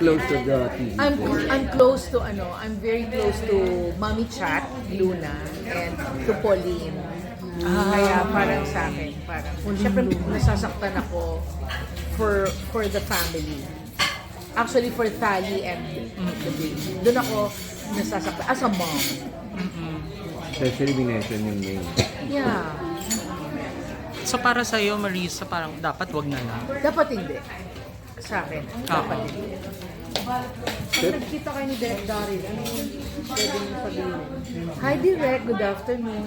close to the TV. I'm I'm close to ano, I'm very close to Mommy Chat, Luna, and to Pauline. Kaya parang sa akin, parang, syempre nasasaktan ako for for the family. Actually, for Tali and the baby. Doon ako nasasaktan as a mom. Especially minention yung name. Yeah. So para sa iyo, Marisa, parang dapat wag na lang. Dapat hindi. Sa akin. Hindi. Pag nagkita kayo ni Direk Daryl, ano yung pwede sabihin? Hi Direk, good afternoon.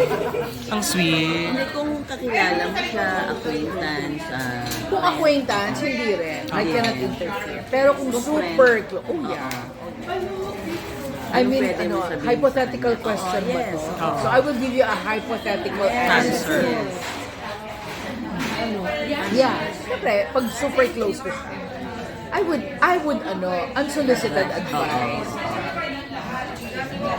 Ang sweet. Hindi kung kakilala mo siya, acquaintance, ah, Kung acquaintance, hindi rin. I Okay. cannot interfere. Pero kung super close, oh yeah. I Ano mean, pwede ano, sabihin hypothetical question ba to? So I will give you a hypothetical answer. Answer. Yeah, siyempre, pag super close ko siya, I would, I would, ano, unsolicited advice.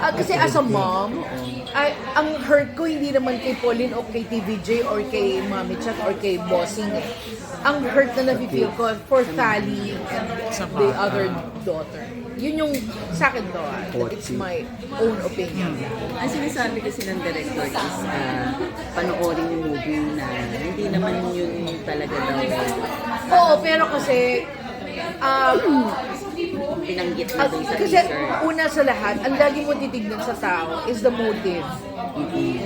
Ah, kasi as a mom, ay, ang hurt ko hindi naman kay Pauline o kay TVJ or kay Mami Chat or kay Bossing eh. Ang hurt na nafe-feel ko for Tali and the other daughter. Yun yung sa akin to ah. It's my own opinion. ang sinasabi kasi ng director is ah, panoorin yung movie na hindi naman yun talaga daw Oo, pero kasi um, pinanggit na At dun sa kasi teaser. una sa lahat, ang lagi mo titignan sa tao is the motive.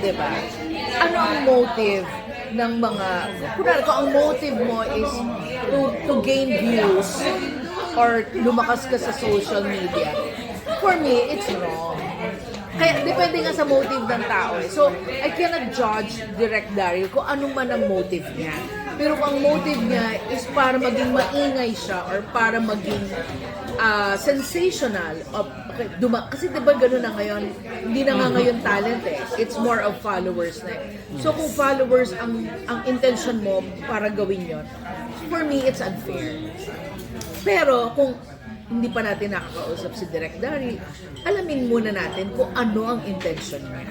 Di ba? Ano ang motive ng mga... Kunwari ko, ang motive mo is to, to gain views or lumakas ka sa social media. For me, it's wrong. Kaya depende nga sa motive ng tao eh. So, I cannot judge Direct Daryl kung ano man ang motive niya. Pero kung ang motive niya is para maging maingay siya or para maging ah, sensational of okay, duma kasi 'di ba ganoon na ngayon hindi na nga ngayon talent eh it's more of followers na eh. so kung followers ang ang intention mo para gawin yon for me it's unfair pero kung hindi pa natin nakakausap si Direk Dari, alamin muna natin kung ano ang intention niya.